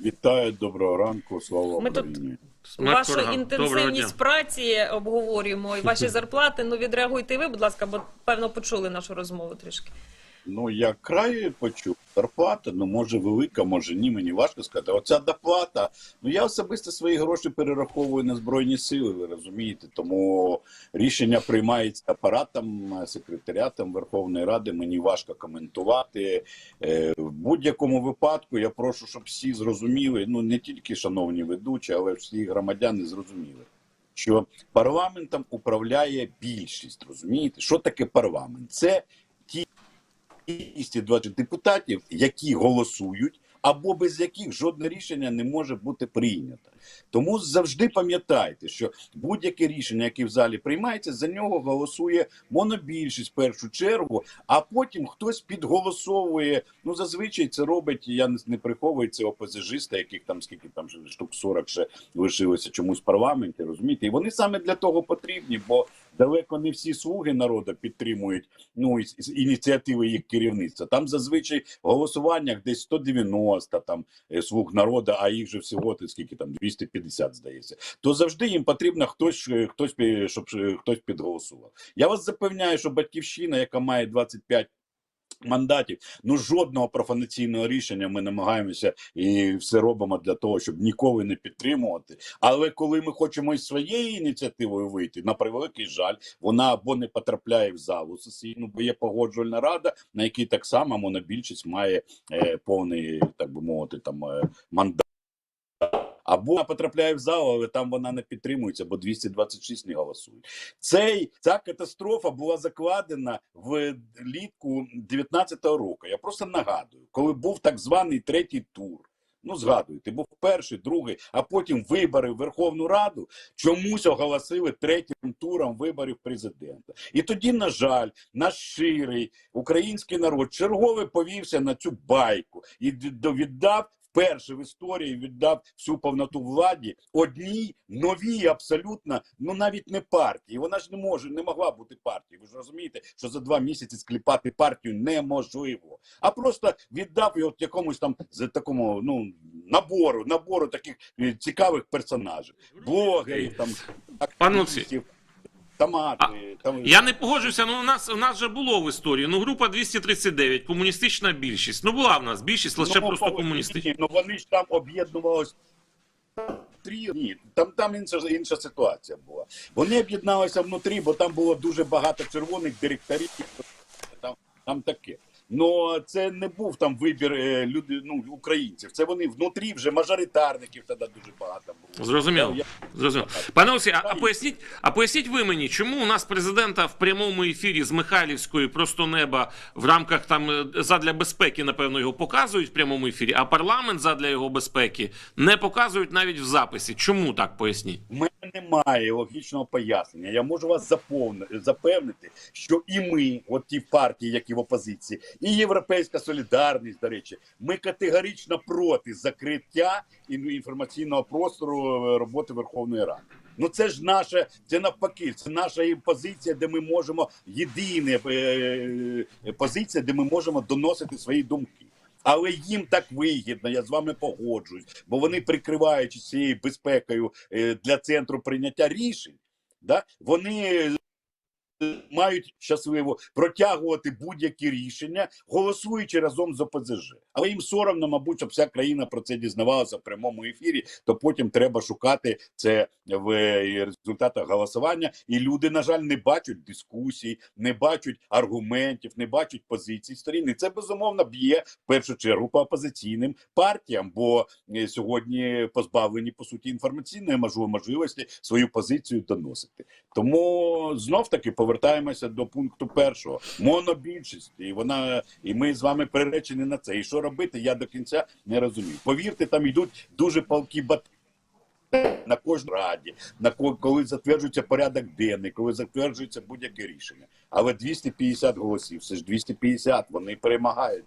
Вітаю, доброго ранку, слава Ми тут Україні. Тут Вашу дня. інтенсивність праці обговорюємо і ваші зарплати. Ну відреагуйте ви, будь ласка, бо певно почули нашу розмову трішки. Ну, я край почув. Зарплата, ну може велика, може ні, мені важко сказати. Оця доплата. Ну я особисто свої гроші перераховую на збройні сили, ви розумієте. Тому рішення приймається апаратом, секретаріатом Верховної Ради. Мені важко коментувати. Е, В будь-якому випадку я прошу, щоб всі зрозуміли. Ну не тільки шановні ведучі, але всі громадяни зрозуміли. Що парламентом управляє більшість, розумієте? Що таке парламент? Це 220 депутатів, які голосують, або без яких жодне рішення не може бути прийнято. Тому завжди пам'ятайте, що будь-яке рішення, яке в залі приймається, за нього голосує монобільшість в першу чергу, а потім хтось підголосовує. Ну зазвичай це робить, я не, не приховую це опозижисти, яких там скільки там штук 40 ще лишилося чомусь в парламенті, розумієте? І вони саме для того потрібні, бо далеко не всі слуги народу підтримують ну ініціативи їх керівництва. Там зазвичай в голосуваннях десь 190 там е, слуг народу, а їх же всього ти скільки там 250, здається. То завжди їм потрібно хтось, е, хтось щоб е, хтось підголосував. Я вас запевняю, що батьківщина, яка має 25 Мандатів, ну жодного профанаційного рішення ми намагаємося і все робимо для того, щоб ніколи не підтримувати. Але коли ми хочемо із своєю ініціативою вийти, на превеликий жаль, вона або не потрапляє в залу сесійну, бо є погоджувальна рада, на якій так само монобільшість має е, повний, так би мовити, там е, мандат. Або вона потрапляє в зал, але там вона не підтримується, бо 226 не голосують. Цей ця катастрофа була закладена в літку 19-го року. Я просто нагадую, коли був так званий третій тур. Ну, згадуйте, був перший, другий, а потім вибори в Верховну Раду чомусь оголосили третім туром виборів президента. І тоді, на жаль, наш ширий український народ чергове повівся на цю байку і віддав вперше в історії віддав всю повноту владі одній новій, абсолютно, ну навіть не партії. Вона ж не може, не могла бути партією. Ви ж розумієте, що за два місяці скліпати партію неможливо. А просто віддав його якомусь там з такому ну набору, набору таких е, цікавих персонажів, блогерів, там активістів, томати. Там Я не погоджуюся. Ну у нас у нас же було в історії. Ну група 239, комуністична більшість. Ну була в нас більшість, лише Ну, просто комуністична. Ну вони ж там об'єднувалися. Трі- Ні, там, там інша, інша ситуація була. Вони об'єдналися внутрі, бо там було дуже багато червоних директорів. Там, там таке. Ну це не був там вибір е, люди, ну, українців. Це вони внутрі вже мажоритарників тоді дуже багато було. Зрозуміло. Я- Зрозуміло. Пане Олексій, а, а поясніть, а поясніть ви мені, чому у нас президента в прямому ефірі з Михайлівської просто неба в рамках там е, задля безпеки, напевно, його показують в прямому ефірі, а парламент задля його безпеки не показують навіть в записі. Чому так поясніть? Мене немає логічного пояснення. Я можу вас заповни- запевнити, що і ми, от ті партії, які в опозиції, і Європейська солідарність, до речі, ми категорично проти закриття ін- інформаційного простору е, роботи Верховної Ради. Ну це ж наша, це навпаки, це наша позиція, де ми можемо єдина е, е, позиція, де ми можемо доносити свої думки. Але їм так вигідно, я з вами погоджуюсь, бо вони прикриваючись цією безпекою е, для центру прийняття рішень, да, вони мають щасливо протягувати будь-які рішення, голосуючи разом з ОПЗЖ. Але їм соромно, мабуть, щоб вся країна про це дізнавалася в прямому ефірі, то потім треба шукати це в е, результатах голосування. І люди, на жаль, не бачать дискусій, не бачать аргументів, не бачать позицій сторін. І це безумовно б'є в першу чергу по опозиційним партіям, бо е, сьогодні позбавлені по суті інформаційної можливості свою позицію доносити. Тому знов таки повертаємося до пункту першого монобільшість, і вона і ми з вами переречені на це. І що робити, я до кінця не розумію. Повірте, там йдуть дуже палкі бат. На кожній раді, на коли затверджується порядок денний, коли затверджується будь-яке рішення. Але 250 голосів, це ж 250, вони перемагають.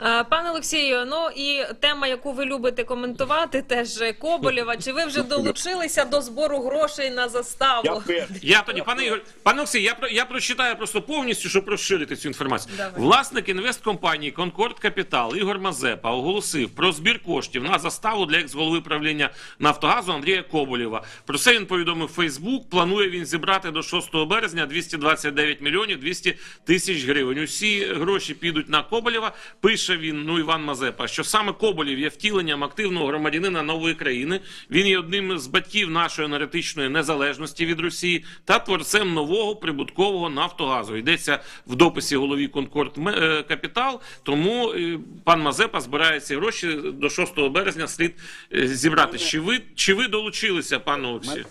Е, Пане Олексію, ну і тема, яку ви любите коментувати, теж Коболєва. Чи ви вже долучилися до збору грошей на заставу? Я тоді, пане Ігор, пане Олексій, я про- я прочитаю просто повністю, щоб розширити цю інформацію. Давай. Власник інвесткомпанії Конкорд Капітал Ігор Мазепа оголосив про збір коштів на заставу для екс-голови правління Нафтогазу Андрія Коболєва. Про це він повідомив Фейсбук. Планує він зібрати до 6 березня 229 мільйонів 200 тисяч гривень. Усі гроші підуть на Коболєва. Пише він, ну Іван Мазепа, що саме Коболєв є втіленням активного громадянина нової країни. Він є одним з батьків нашої енергетичної незалежності від Росії та творцем нового прибуткового Нафтогазу. Йдеться в дописі голові Конкорд е, Капітал. Тому е, пан Мазепа збирає ці гроші до 6 березня слід е, зібрати. Чи ви чи ви долучилися, пане мене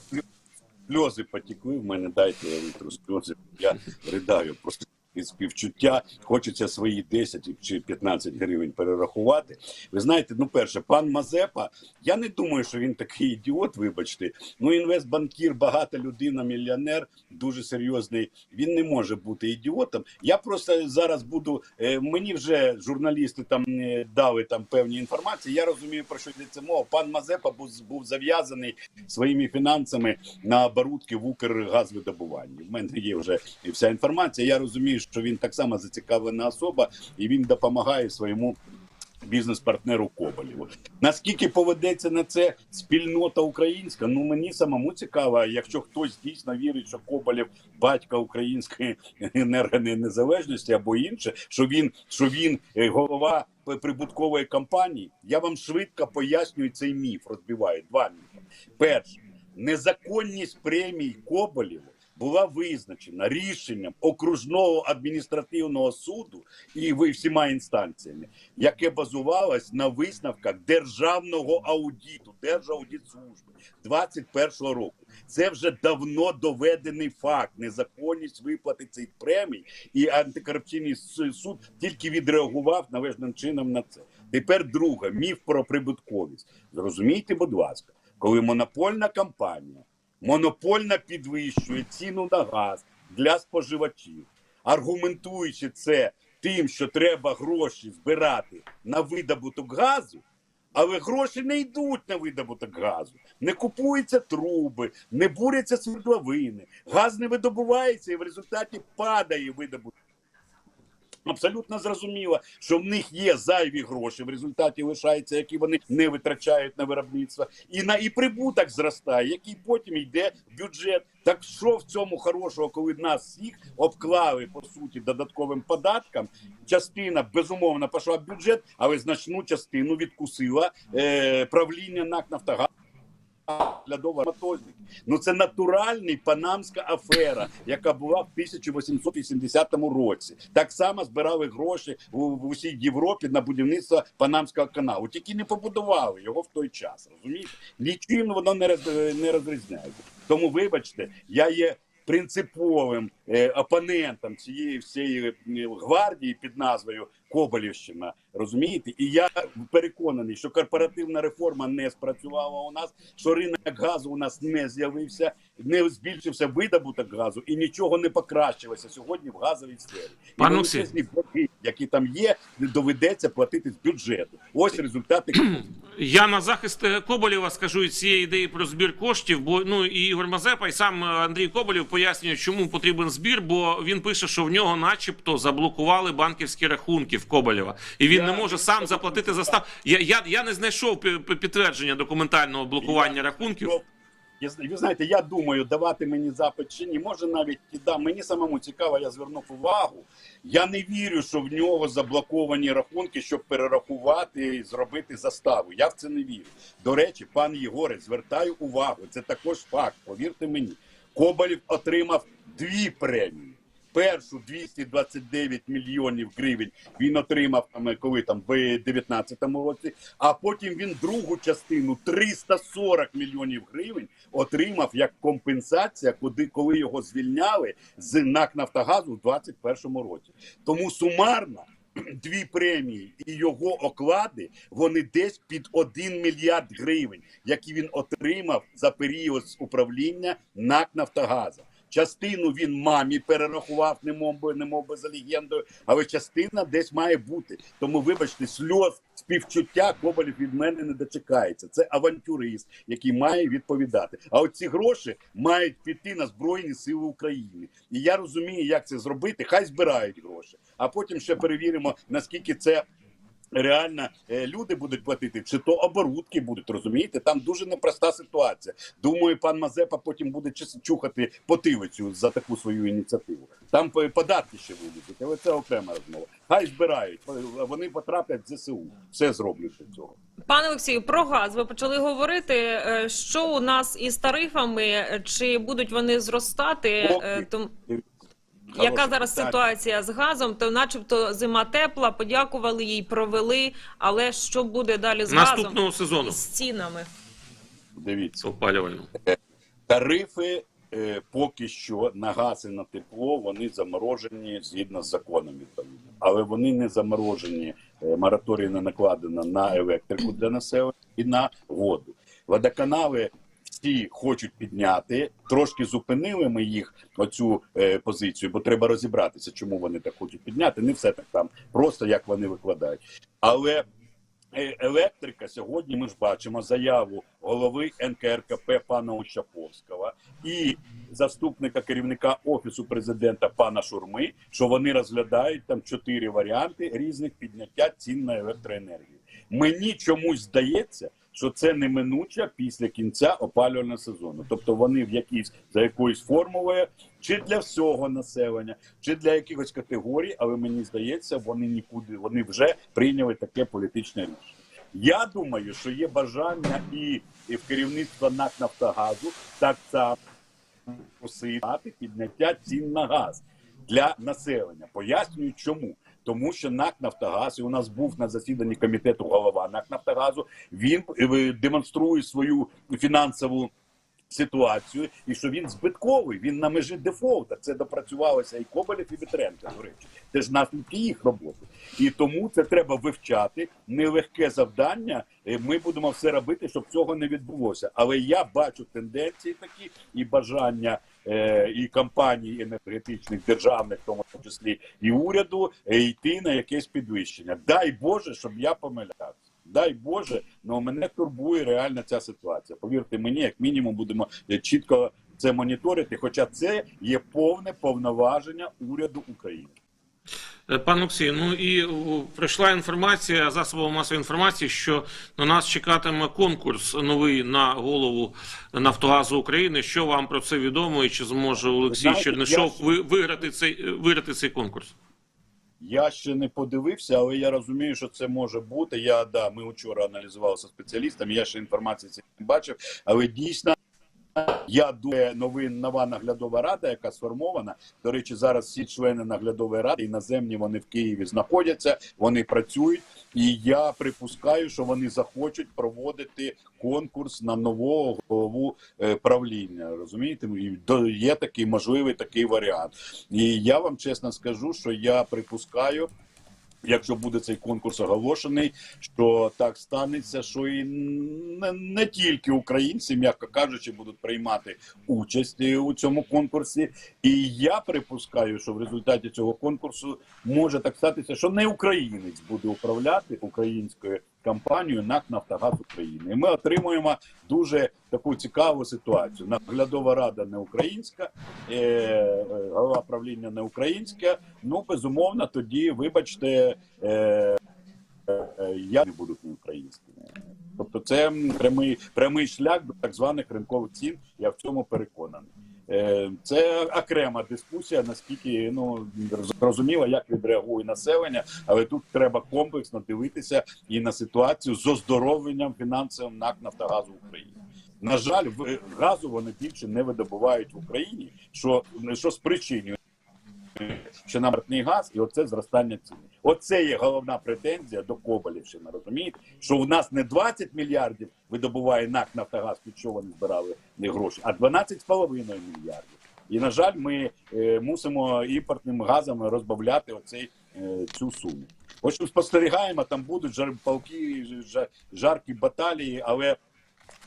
сльози потекли в мене, дайте я витру сльози. Я ридаю просто від співчуття. Хочеться свої 10 чи 15 гривень перерахувати. Ви знаєте, ну перше, пан Мазепа, я не думаю, що він такий ідіот, вибачте. Ну, інвестбанкір, багата людина, мільйонер, дуже серйозний. Він не може бути ідіотом. Я просто зараз буду. е, Мені вже журналісти там е, дали там певні інформації. Я розумію, про що йдеться мова. Пан Мазепа був, був зав'язаний своїми фінансами на оборудки в Укргазвидобуванні. В мене є вже і вся інформація. Я розумію, що він так само зацікавлена особа, і він допомагає своєму. Бізнес-партнеру Коболєву. Наскільки поведеться на це спільнота українська? Ну мені самому цікаво, якщо хтось дійсно вірить, що Коболєв батька української енергонезалежності або інше, що він що він е, голова прибуткової компанії. Я вам швидко пояснюю цей міф. Розбиваю два міфи. Перше, незаконність премій Коболєву була визначена рішенням окружного адміністративного суду і ви всіма інстанціями, яке базувалось на висновках державного аудиту, Держаудитслужби 21-го року. Це вже давно доведений факт незаконність виплати цих премій, і антикорупційний суд тільки відреагував належним чином на це. Тепер друге міф про прибутковість. Зрозумійте, будь ласка, коли монопольна компанія монопольно підвищує ціну на газ для споживачів, аргументуючи це тим, що треба гроші збирати на видобуток газу. Але гроші не йдуть на видобуток газу, не купуються труби, не буряться свердловини, газ не видобувається і в результаті падає видобуток. Абсолютно зрозуміло, що в них є зайві гроші, в результаті лишаються, які вони не витрачають на виробництво, і на і прибуток зростає, який потім йде в бюджет. Так що в цьому хорошого, коли нас всіх обклали по суті додатковим податком, частина безумовно пішла в бюджет, але значну частину відкусила е, правління НАК «Нафтогаз». Глядова матозник. Ну це натуральний панамська афера, яка була в 1880 році. Так само збирали гроші в, усій Європі на будівництво Панамського каналу. Тільки не побудували його в той час. Розумієте? Нічим воно не роз, не розрізняється. Тому, вибачте, я є принциповим опонентом цієї всієї е, гвардії під назвою Коболівщина. Розумієте? І я переконаний, що корпоративна реформа не спрацювала у нас, що ринок газу у нас не з'явився, не збільшився видобуток газу і нічого не покращилося сьогодні в газовій сфері. І Пане Олексій. величезні борги, які там є, доведеться платити з бюджету. Ось результати. Я на захист е, Коболєва скажу і цієї ідеї про збір коштів, бо ну і Ігор Мазепа, і сам е, Андрій Коболєв пояснює, чому потрібен збір, бо він пише, що в нього, начебто, заблокували банківські рахунки в Коболєва, і він Я- не може сам заплатити за став. Я, я, я не знайшов пі- пі- підтвердження документального блокування рахунків. Я зна- Ви знаєте, я думаю, давати мені запит чи ні. Може навіть да. Мені самому цікаво, я звернув увагу. Я не вірю, що в нього заблоковані рахунки, щоб перерахувати і зробити заставу. Я в це не вірю. До речі, пан Єгоре, звертаю увагу. Це також факт. Повірте мені, Коболєв отримав дві премії. Першу 229 мільйонів гривень він отримав там, коли там в 19-му році, а потім він другу частину 340 мільйонів гривень отримав як компенсація, куди коли його звільняли з НАК Нафтогазу в 21-му році. Тому сумарно дві премії і його оклади вони десь під 1 мільярд гривень, які він отримав за період управління НАК Нафтогаза. Частину він мамі перерахував, немов би, немов би за легендою, але частина десь має бути. Тому, вибачте, сльоз співчуття Коболєв від мене не дочекається. Це авантюрист, який має відповідати. А от ці гроші мають піти на Збройні Сили України. І я розумію, як це зробити. Хай збирають гроші, а потім ще перевіримо, наскільки це. Реально е, люди будуть платити, чи то оборудки будуть розумієте? Там дуже непроста ситуація. Думаю, пан Мазепа потім буде чухати потилицю за таку свою ініціативу. Там по- податки ще вилізуть, але це окрема розмова. Хай збирають, вони потраплять в ЗСУ. Все зроблять для цього. Пане Олексію, про газ ви почали говорити. Е, Що у нас із тарифами? Е, Чи будуть вони зростати? Е, Яка зараз питання. ситуація з газом? То, начебто, зима тепла, подякували їй, провели. Але що буде далі з Наступного газом сезону і з цінами? Дивіться. опалювального. Тарифи е, поки що на газ і на тепло вони заморожені згідно з законом відповідно. Але вони не заморожені. е, Мораторій не накладено на електрику для населення і на воду. Водоканали всі хочуть підняти. Трошки зупинили ми їх оцю е, позицію, бо треба розібратися, чому вони так хочуть підняти. Не все так там просто як вони викладають. Але е, електрика сьогодні ми ж бачимо заяву голови НКРКП пана Ощаповського і заступника керівника офісу президента пана Шурми, що вони розглядають там чотири варіанти різних підняття цін на електроенергію. Мені чомусь здається. Що це неминуче після кінця опалювального сезону, тобто вони в якійсь за якоюсь формулою, чи для всього населення, чи для якихось категорій, але мені здається, вони нікуди вони вже прийняли таке політичне рішення. Я думаю, що є бажання і, і в керівництва НАК Нафтогазу так само просити підняття цін на газ для населення. Пояснюю, чому. Тому що НАК Нафтогаз, і у нас був на засіданні комітету голова НАК Нафтогазу, він е, демонструє свою фінансову ситуацію, і що він збитковий, він на межі дефолта. Це допрацювалося і Коболєв, і Вітренко, до речі. Це ж наслідки їх роботи. І тому це треба вивчати. Нелегке завдання. Ми будемо все робити, щоб цього не відбулося. Але я бачу тенденції такі і бажання і компаній енергетичних державних, в тому числі і уряду, е, йти на якесь підвищення. Дай Боже, щоб я помилявся. Дай Боже, але мене турбує реально ця ситуація. Повірте мені, як мінімум, будемо е, чітко це моніторити. Хоча це є повне повноваження уряду України. Е, Пан Олексій, ну і прийшла інформація засобами масової інформації, що на нас чекатиме конкурс новий на голову Нафтогазу України. Що вам про це відомо, і чи зможе Олексій Знаєте, Чернишов я- виграти цей е, виграти цей конкурс? Я ще не подивився, але я розумію, що це може бути. Я да, ми вчора аналізувалися спеціалістами. Я ще інформації цієї не бачив, але дійсно. Я думаю, новин нова наглядова рада, яка сформована. До речі, зараз всі члени наглядової ради іноземні вони в Києві знаходяться, вони працюють, і я припускаю, що вони захочуть проводити конкурс на нового голову е, правління. Розумієте, є такий можливий такий варіант. І я вам чесно скажу, що я припускаю. Якщо буде цей конкурс оголошений, що так станеться, що і не, не тільки українці, м'яко кажучи, будуть приймати участь у цьому конкурсі. І я припускаю, що в результаті цього конкурсу може так статися, що не українець буде управляти українською компанією НАК Нафтогаз України. І ми отримуємо дуже таку цікаву ситуацію. Наглядова рада не українська, е, е, голова правління не українська. Ну безумовно, тоді, вибачте, е, е, я не буду не українськими. Тобто, це прямий прямий шлях до так званих ринкових цін. Я в цьому переконаний. Е, Це окрема дискусія, наскільки ну зрозуміло, як відреагує населення, але тут треба комплексно дивитися і на ситуацію з оздоровленням фінансовим НАК Нафтогазу України. На жаль, газу вони більше не видобувають в Україні, що, що спричинює що намертний газ, і оце зростання ціни. Оце є головна претензія до Коболівщини. Розумієте, що в нас не 20 мільярдів видобуває НАК Нафтогаз, під що вони збирали не гроші, а 12,5 мільярдів. І на жаль, ми е, мусимо імпортним газом розбавляти оцей е, цю суму. Общем, спостерігаємо, там будуть жар, палки, жар, жаркі баталії, але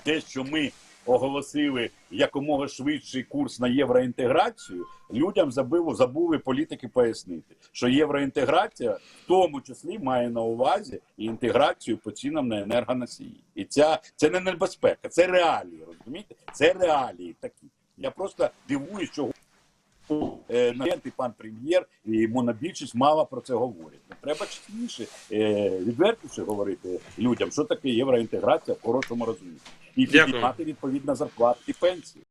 те, що ми оголосили якомога швидший курс на євроінтеграцію, людям забило забули політики пояснити, що євроінтеграція в тому числі має на увазі і інтеграцію по цінам на енергоносії. І ця це не небезпека, це реалії. Розумієте? Це реалії такі. Я просто дивуюсь, Президент і пан прем'єр і монобільшість мало про це говорять. Ну, Треба чесніше, е, відвертіше говорити людям, що таке євроінтеграція в хорошому розумінні. І мати піднімати відповідно зарплати і пенсії.